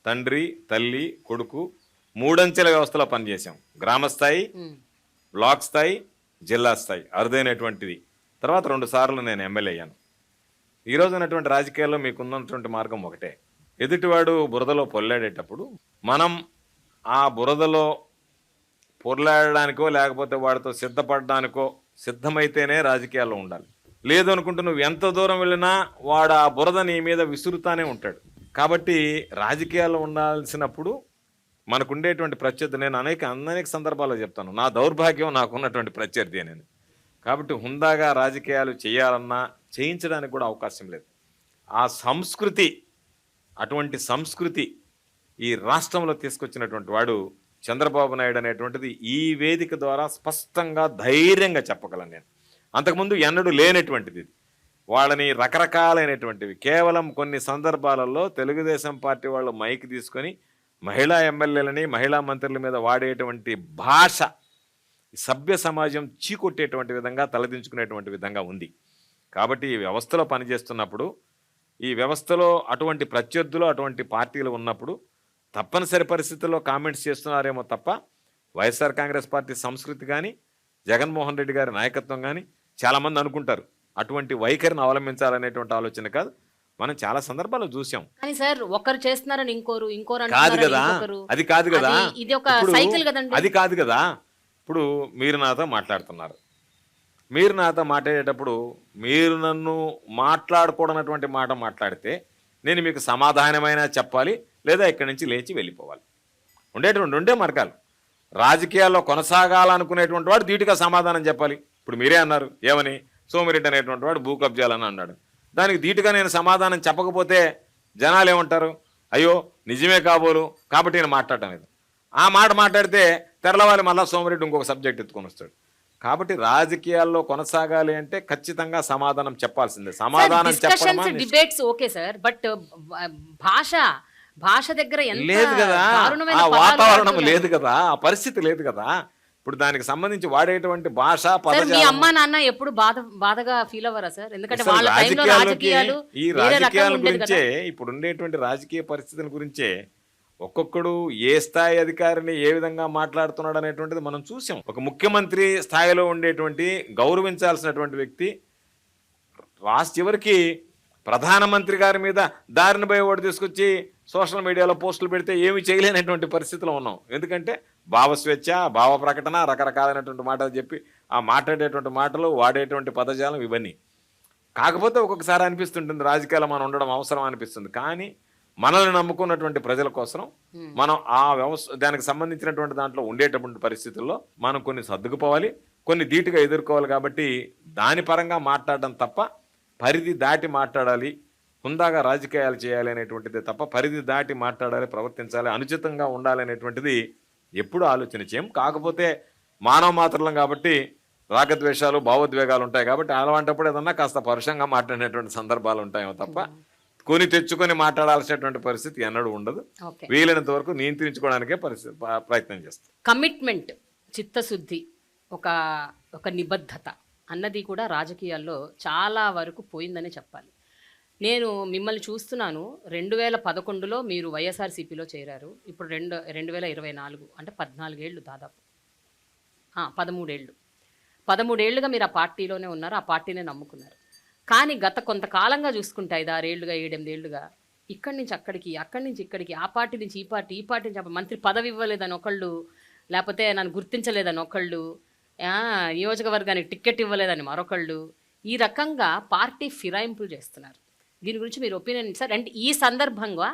తండ్రి తల్లి కొడుకు మూడంచెల వ్యవస్థలో పనిచేశాం. గ్రామ స్థాయి బ్లాక్ స్థాయి జిల్లా స్థాయి అరుదైనటువంటిది. తర్వాత రెండు సార్లు నేను ఎమ్మెల్యే అయ్యాను. ఈ రోజు ఉన్నటువంటి రాజకీయాల్లో మీకు ఉన్నటువంటి మార్గం ఒకటే. ఎదుటివాడు బురదలో పొల్లాడేటప్పుడు మనం ఆ బురదలో పొరలాడడానికో లేకపోతే వాడితో సిద్ధపడడానికో సిద్ధమైతేనే రాజకీయాల్లో ఉండాలి. లేదు అనుకుంటే నువ్వు ఎంత దూరం వెళ్ళినా వాడు ఆ బురద నీ మీద విసురుతానే ఉంటాడు. కాబట్టి రాజకీయాల్లో ఉండాల్సినప్పుడు మనకుండేటువంటి ప్రత్యర్థి నేను అనేక అనేక సందర్భాల్లో చెప్తాను నా దౌర్భాగ్యం నాకు ఉన్నటువంటి ప్రత్యర్థి నేను కాబట్టి హుందాగా రాజకీయాలు చేయాలన్నా చేయించడానికి కూడా అవకాశం లేదు. ఆ సంస్కృతి అటువంటి సంస్కృతి ఈ రాష్ట్రంలో తీసుకొచ్చినటువంటి వాడు చంద్రబాబు నాయుడు అనేటువంటిది ఈ వేదిక ద్వారా స్పష్టంగా ధైర్యంగా చెప్పగలను నేను. అంతకుముందు ఎన్నడూ లేనటువంటిది వాళ్ళని రకరకాలైనటువంటివి కేవలం కొన్ని సందర్భాలలో తెలుగుదేశం పార్టీ వాళ్ళు మైక్ తీసుకొని మహిళా ఎమ్మెల్యేలని మహిళా మంత్రుల మీద వాడేటువంటి భాష సభ్య సమాజం చీకొట్టేటువంటి విధంగా తలదించుకునేటువంటి విధంగా ఉంది. కాబట్టి ఈ వ్యవస్థలో పనిచేస్తున్నప్పుడు ఈ వ్యవస్థలో అటువంటి ప్రత్యర్థులు అటువంటి పార్టీలు ఉన్నప్పుడు తప్పనిసరి పరిస్థితుల్లో కామెంట్స్ చేస్తున్నారేమో తప్ప వైఎస్ఆర్ కాంగ్రెస్ పార్టీ సంస్కృతి కానీ జగన్మోహన్ రెడ్డి గారి నాయకత్వం కానీ చాలామంది అనుకుంటారు. అటువంటి వైఖరిని అవలంబించాలనేటువంటి ఆలోచన కాదు. మనం చాలా సందర్భాల్లో చూసాం కానీ సార్ ఒకరు చేస్తున్నారని ఇంకోరు ఇంకోరు కాదు కదా. అది కాదు కదా. ఇది ఒక సైకిల్ కదండి. అది కాదు కదా. ఇప్పుడు మీరు నాతో మాట్లాడుతున్నారు. మీరు నాతో మాట్లాడేటప్పుడు మీరు నన్ను మాట్లాడకూడనటువంటి మాట మాట్లాడితే నేను మీకు సమాధానమైనా చెప్పాలి లేదా ఇక్కడి నుంచి లేచి వెళ్ళిపోవాలి. ఉండేటువంటి ఉండే మార్గాలు. రాజకీయాల్లో కొనసాగాలనుకునేటువంటి వాడు ధీటుగా సమాధానం చెప్పాలి. ఇప్పుడు మీరే అన్నారు ఏమని? సోమిరెడ్డి అనేటువంటి వాడు భూ కబ్జాలని అన్నాడు. దానికి ధీటుగా నేను సమాధానం చెప్పకపోతే జనాలు ఏమంటారు? అయ్యో నిజమే కాబోలు కాబట్టి నేను మాట్లాడటం లేదు. ఆ మాట మాట్లాడితే తెరలవాలి మళ్ళీ సోమిరెడ్డి ఇంకొక సబ్జెక్ట్ ఎత్తుకొని వస్తాడు. కాబట్టి రాజకీయాల్లో కొనసాగాలి అంటే ఖచ్చితంగా సమాధానం చెప్పాల్సిందే. సమాధానం చెప్పడమా డిబేట్స్ ఓకే సార్ బట్ భాష భాష దగ్గర లేదు కదా. ఆ వాతావరణం. లేదు కదా. ఆ పరిస్థితి లేదు కదా. ఇప్పుడు దానికి సంబంధించి వాడేటువంటి భాష మీ అమ్మా నాన్న ఎప్పుడు బాధ బాధగా ఫీల్ అవ్వరా సార్ ఎందుకంటే వాళ్ళ రాజకీయాలు ఈ రాజకీయాల గురించే ఇప్పుడు ఉండేటువంటి రాజకీయ పరిస్థితుల గురించే ఒక్కొక్కడు ఏ స్థాయి అధికారిని ఏ విధంగా మాట్లాడుతున్నాడు అనేటువంటిది మనం చూసాం. ఒక ముఖ్యమంత్రి స్థాయిలో ఉండేటువంటి గౌరవించాల్సినటువంటి వ్యక్తి రాష్ట్ర చివరికి ప్రధానమంత్రి గారి మీద దారిన ఓటు తీసుకొచ్చి సోషల్ మీడియాలో పోస్టులు పెడితే ఏమి చేయలేనటువంటి పరిస్థితిలో ఉన్నాం. ఎందుకంటే భావస్వేచ్ఛ భావ ప్రకటన రకరకాలైనటువంటి మాటలు చెప్పి ఆ మాట్లాడేటువంటి మాటలు వాడేటువంటి పదజాలం ఇవన్నీ. కాకపోతే ఒక్కొక్కసారి అనిపిస్తుంటుంది రాజకీయాలు మనం ఉండడం అవసరం అనిపిస్తుంది. కానీ మనల్ని నమ్ముకున్నటువంటి ప్రజల కోసం మనం ఆ వ్యవస్థ దానికి సంబంధించినటువంటి దాంట్లో ఉండేటటువంటి పరిస్థితుల్లో మనం కొన్ని సర్దుకుపోవాలి కొన్ని ధీటుగా ఎదుర్కోవాలి కాబట్టి దాని పరంగా మాట్లాడడం తప్ప పరిధి దాటి మాట్లాడాలి హుందాగా రాజకీయాలు చేయాలి అనేటువంటిది తప్ప పరిధి దాటి మాట్లాడాలి ప్రవర్తించాలి అనుచితంగా ఉండాలి అనేటువంటిది ఎప్పుడు ఆలోచన చేయం. కాకపోతే మానవ మాత్రలం కాబట్టి రాగద్వేషాలు భావోద్వేగాలు ఉంటాయి కాబట్టి అలాంటప్పుడు ఏదన్నా కాస్త పరుషంగా మాట్లాడినటువంటి సందర్భాలు ఉంటాయేమో తప్ప కొని తెచ్చుకొని మాట్లాడాల్సినటువంటి పరిస్థితి ఎన్నడూ ఉండదు. వీలైనంత వరకు నియంత్రించుకోవడానికే పరిస్థితి ప్రయత్నం చేస్తాం. కమిట్మెంట్ చిత్తశుద్ధి ఒక ఒక నిబద్ధత అన్నది కూడా రాజకీయాల్లో చాలా వరకు పోయిందనే చెప్పాలి. నేను మిమ్మల్ని చూస్తున్నాను రెండు వేల పదకొండులో మీరు వైఎస్ఆర్సీపీలో చేరారు ఇప్పుడు రెండు రెండు వేల ఇరవై నాలుగు అంటే పద్నాలుగేళ్ళు దాదాపు. పదమూడేళ్ళు. పదమూడేళ్ళుగా మీరు ఆ పార్టీలోనే ఉన్నారు ఆ పార్టీనే నమ్ముకున్నారు. కానీ గత కొంతకాలంగా చూసుకుంటే ఐదారేళ్ళుగా ఏడెనిమిదేళ్ళుగా ఇక్కడి నుంచి అక్కడికి అక్కడి నుంచి ఇక్కడికి ఆ పార్టీ నుంచి ఈ పార్టీ ఈ పార్టీ నుంచి మంత్రి పదవి ఇవ్వలేదని ఒకళ్ళు లేకపోతే నన్ను గుర్తించలేదని ఒకళ్ళు నియోజకవర్గానికి టిక్కెట్ ఇవ్వలేదని మరొకళ్ళు ఈ రకంగా పార్టీ ఫిరాయింపులు చేస్తున్నారు. దీని గురించి మీరు ఒపీనియన్ సార్ అండ్ ఈ సందర్భంగా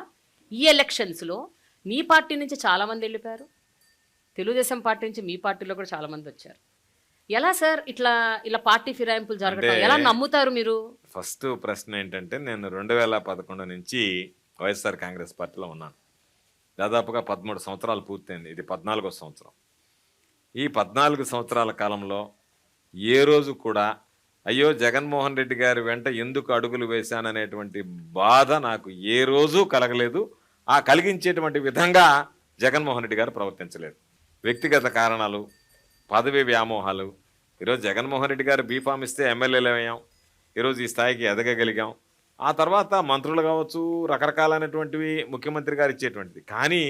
ఈ ఎలక్షన్స్లో మీ పార్టీ నుంచి చాలామంది వెళ్ళిపోయారు. తెలుగుదేశం పార్టీ నుంచి మీ పార్టీలో కూడా చాలామంది వచ్చారు. ఎలా సార్ ఇట్లా ఇలా పార్టీ ఫిరాయింపులు జరగటం? అంటే- ఎలా నమ్ముతారు మీరు? ఫస్ట్ ప్రశ్న ఏంటంటే నేను రెండు వేల పదకొండు నుంచి వైఎస్ఆర్ కాంగ్రెస్ పార్టీలో ఉన్నాను. దాదాపుగా పదమూడు సంవత్సరాలు పూర్తయింది. ఇది పద్నాలుగో సంవత్సరం. ఈ పద్నాలుగు సంవత్సరాల కాలంలో ఏ రోజు కూడా అయ్యో జగన్మోహన్ రెడ్డి గారి వెంట ఎందుకు అడుగులు వేశాననేటువంటి బాధ నాకు ఏ రోజు కలగలేదు. ఆ కలిగించేటువంటి విధంగా జగన్మోహన్ రెడ్డి గారు ప్రవర్తించలేదు. వ్యక్తిగత కారణాలు పదవి వ్యామోహాలు ఈరోజు జగన్మోహన్ రెడ్డి గారు బీఫామ్ ఇస్తే ఎమ్మెల్యేలు అయ్యాం. ఈరోజు ఈ స్థాయికి ఎదగగలిగాం. ఆ తర్వాత మంత్రులు కావచ్చు రకరకాలైనటువంటివి ముఖ్యమంత్రి గారు ఇచ్చేటువంటిది. కానీ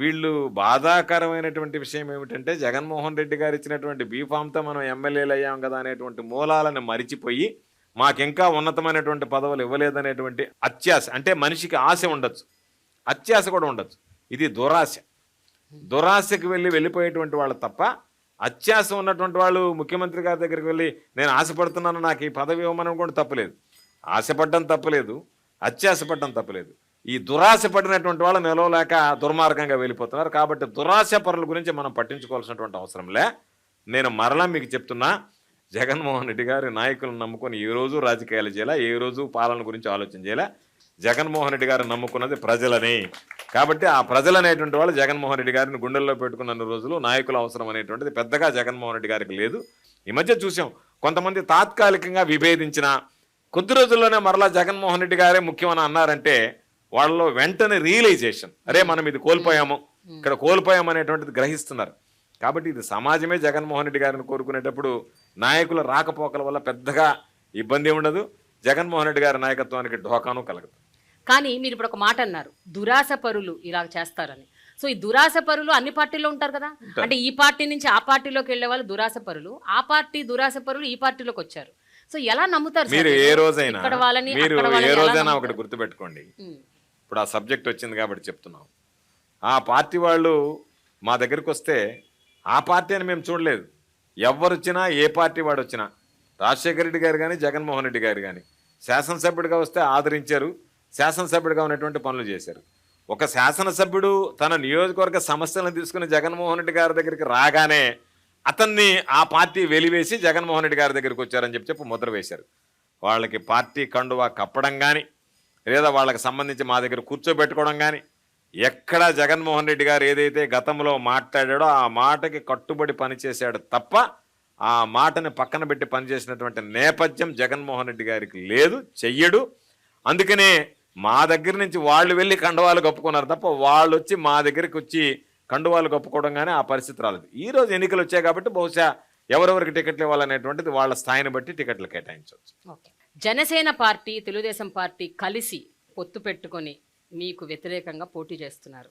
వీళ్ళు బాధాకరమైనటువంటి విషయం ఏమిటంటే జగన్మోహన్ రెడ్డి గారు ఇచ్చినటువంటి బీఫామ్తో మనం ఎమ్మెల్యేలు అయ్యాం కదా అనేటువంటి మూలాలను మరిచిపోయి మాకింకా ఉన్నతమైనటువంటి పదవులు ఇవ్వలేదనేటువంటి అత్యాశ అంటే మనిషికి ఆశ ఉండొచ్చు. అత్యాశ కూడా ఉండొచ్చు. ఇది దురాశ. దురాశకి వెళ్ళి వెళ్ళిపోయేటువంటి వాళ్ళు తప్ప అత్యాశ ఉన్నటువంటి వాళ్ళు ముఖ్యమంత్రి గారి దగ్గరికి వెళ్ళి నేను ఆశపడుతున్నాను నాకు ఈ పదవి ఇవ్వమని కూడా తప్పలేదు. ఆశపడడం తప్పలేదు అత్యాశపడడం తప్పలేదు. ఈ దురాశ పడినటువంటి వాళ్ళు నిలవలేక దుర్మార్గంగా వెళ్ళిపోతున్నారు. కాబట్టి దురాశ పరుల గురించి మనం పట్టించుకోవాల్సినటువంటి అవసరం లే. నేను మరలా మీకు చెప్తున్నా జగన్మోహన్ రెడ్డి గారి నాయకులను నమ్ముకొని ఏ రోజు రాజకీయాలు చేయాలా ఏ రోజు పాలన గురించి ఆలోచన చేయాలా జగన్మోహన్ రెడ్డి గారు నమ్ముకున్నది ప్రజలని. కాబట్టి ఆ ప్రజలు అనేటువంటి వాళ్ళు జగన్మోహన్ రెడ్డి గారిని గుండెల్లో పెట్టుకున్న రోజులు నాయకుల అవసరం అనేటువంటిది పెద్దగా జగన్మోహన్ రెడ్డి గారికి లేదు. ఈ మధ్య చూసాం కొంతమంది తాత్కాలికంగా విభేదించిన కొద్ది రోజుల్లోనే మరలా జగన్మోహన్ రెడ్డి గారే ముఖ్యమని అన్నారంటే వాళ్ళలో వెంటనే రియలైజేషన్. అరే మనం ఇది కోల్పోయాము. ఇక్కడ కోల్పోయాం అనేటువంటిది గ్రహిస్తున్నారు. కాబట్టి ఇది సమాజమే జగన్మోహన్ రెడ్డి గారిని కోరుకునేటప్పుడు నాయకుల రాకపోకల వల్ల పెద్దగా ఇబ్బంది ఉండదు. జగన్మోహన్ రెడ్డి గారి నాయకత్వానికి ఢోకాను కలగదు. కానీ మీరు ఇప్పుడు ఒక మాట అన్నారు దురాశ పరులు ఇలా చేస్తారని. సో ఈ దురాశ పరులు అన్ని పార్టీల్లో ఉంటారు కదా? అంటే ఈ పార్టీ నుంచి ఆ పార్టీలోకి వెళ్ళే వాళ్ళు దురాశ పరులు ఆ పార్టీ దురాశ పరులు ఈ పార్టీలోకి వచ్చారు. సో ఎలా నమ్ముతారు మీరు ఏ? రోజైనా మీరు ఏ? ఒకటి గుర్తుపెట్టుకోండి. ఇప్పుడు ఆ సబ్జెక్ట్ వచ్చింది కాబట్టి చెప్తున్నాం. ఆ పార్టీ వాళ్ళు మా దగ్గరికి వస్తే ఆ పార్టీ అని మేము చూడలేదు. ఎవరు వచ్చినా ఏ పార్టీ వాడు వచ్చినా రాజశేఖర రెడ్డి గారు కానీ జగన్మోహన్ రెడ్డి గారు కానీ శాసనసభ్యుడిగా వస్తే ఆదరించారు. శాసనసభ్యుడిగా ఉన్నటువంటి పనులు చేశారు. ఒక శాసనసభ్యుడు తన నియోజకవర్గ సమస్యలను తీసుకుని జగన్మోహన్ రెడ్డి గారి దగ్గరికి రాగానే అతన్ని ఆ పార్టీ వెలివేసి జగన్మోహన్ రెడ్డి గారి దగ్గరికి వచ్చారని చెప్పి చెప్పి ముద్ర వేశారు. వాళ్ళకి పార్టీ కండువా కప్పడం కానీ లేదా వాళ్ళకి సంబంధించి మా దగ్గర కూర్చోబెట్టుకోవడం కానీ ఎక్కడ జగన్మోహన్ రెడ్డి గారు ఏదైతే గతంలో మాట్లాడాడో ఆ మాటకి కట్టుబడి పనిచేశాడు తప్ప ఆ మాటని పక్కన పెట్టి పనిచేసినటువంటి నేపథ్యం జగన్మోహన్ రెడ్డి గారికి లేదు చెయ్యడు. అందుకనే మా దగ్గర నుంచి వాళ్ళు వెళ్ళి కండువాలు కప్పుకున్నారు తప్ప వాళ్ళు వచ్చి మా దగ్గరికి వచ్చి కండువాలు కప్పుకోవడం కానీ ఆ పరిస్థితి రాలేదు. ఈ రోజు ఎన్నికలు వచ్చాయి కాబట్టి బహుశా ఎవరెవరికి టికెట్లు ఇవ్వాలనేటువంటిది వాళ్ళ స్థాయిని బట్టి టికెట్లు కేటాయించవచ్చు. జనసేన పార్టీ తెలుగుదేశం పార్టీ కలిసి పొత్తు పెట్టుకొని మీకు వ్యతిరేకంగా పోటీ చేస్తున్నారు.